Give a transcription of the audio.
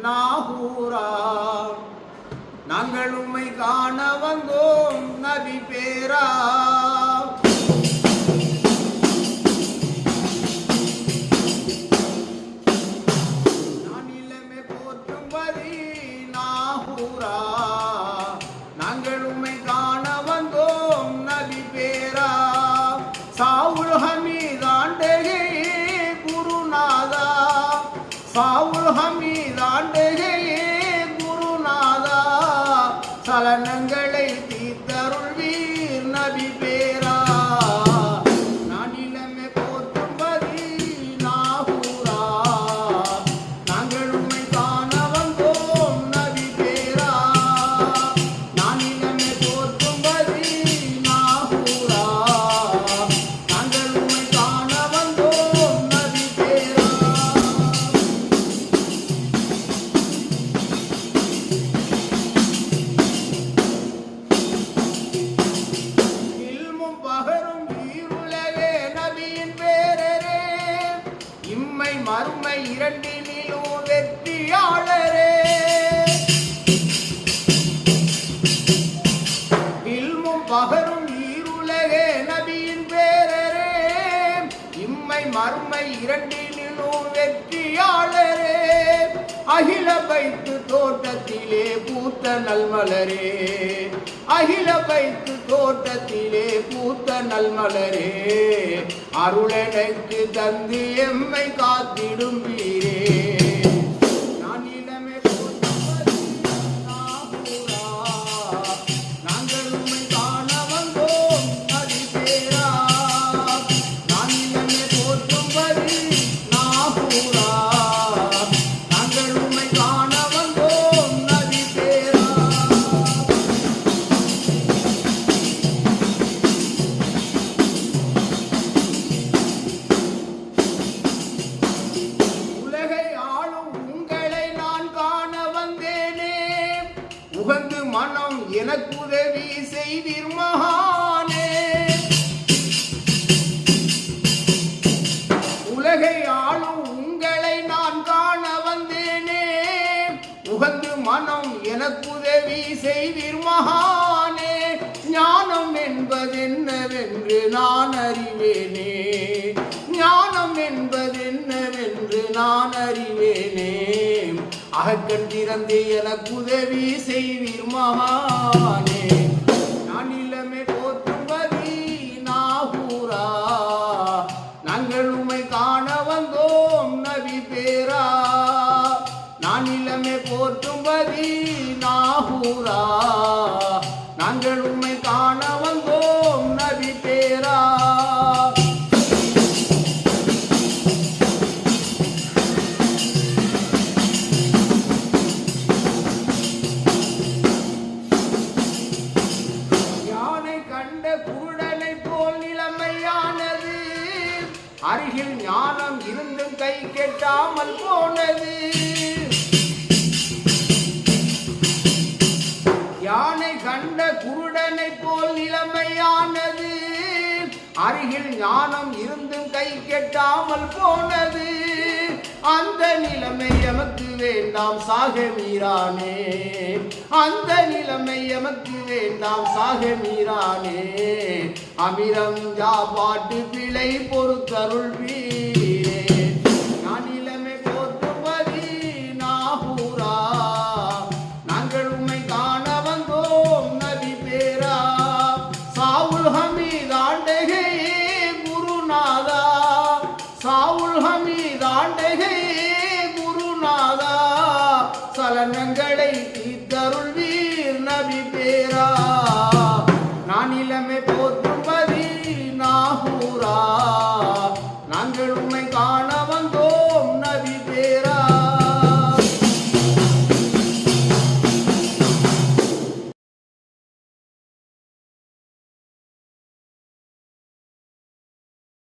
நாகூரா. நாங்கள் உம்மை காண வந்தோம் நபி பேரா. நான் இளமை போற்றும்படி நாகூரா. சலனங்களை தீர்த்தருள்வீர் நபி பேரா. மறுமை இரண்டினிலும் வெற்றியாளரே. இல்மும் பகரும் ஈருலகே நபியின் பேரரே. இம்மை மறுமை இரண்டினிலும் வெற்றியாளரே. அகில பைத்து தோட்டத்திலே பூத்த நல்மலரே. அகில பைத்து தோட்டத்திலே பூத்த நல்மலரே. அருளெனக்கு தந்து எம்மை காத்திடும் மனம் எனக்கு உதவி செய்தீர் மகானே. உலகை ஆளும் உங்களை நான் காண வந்தேனே. உகந்து மனம் எனக்கு உதவி செய்தீர் மகானே. ஞானம் என்பதென்னவென்று நான் அறிவேனே. ஞானம் என்பதென்னவென்று நான் அறிவேனே. அகக்கண் திறந்து எனக்கு உதவி செய்வீர் மகானே. நான் இல்லமே போற்றும்பதி நாகூரா. நாங்கள் உம்மை காண வந்தோம் நபி பேரா. நான் இல்லமே போற்றும்பதி நாகூரா. குருடனை போல் நிலைமையானது. அருகில் ஞானம் இருந்தும் கை கெட்டாமல் போனது. யானை கண்ட குருடனை போல் நிலைமையானது. அருகில் ஞானம் இருந்தும் கை கெட்டாமல் போனது. அந்த நிலைமை எமக்கு வேண்டாம் சாக மீரானே. அந்த நிலைமை எமக்கு வேண்டாம் சாக மீரானே. அமிரம் ஜா பாட்டு பிழை பொறுத்தருள் வீ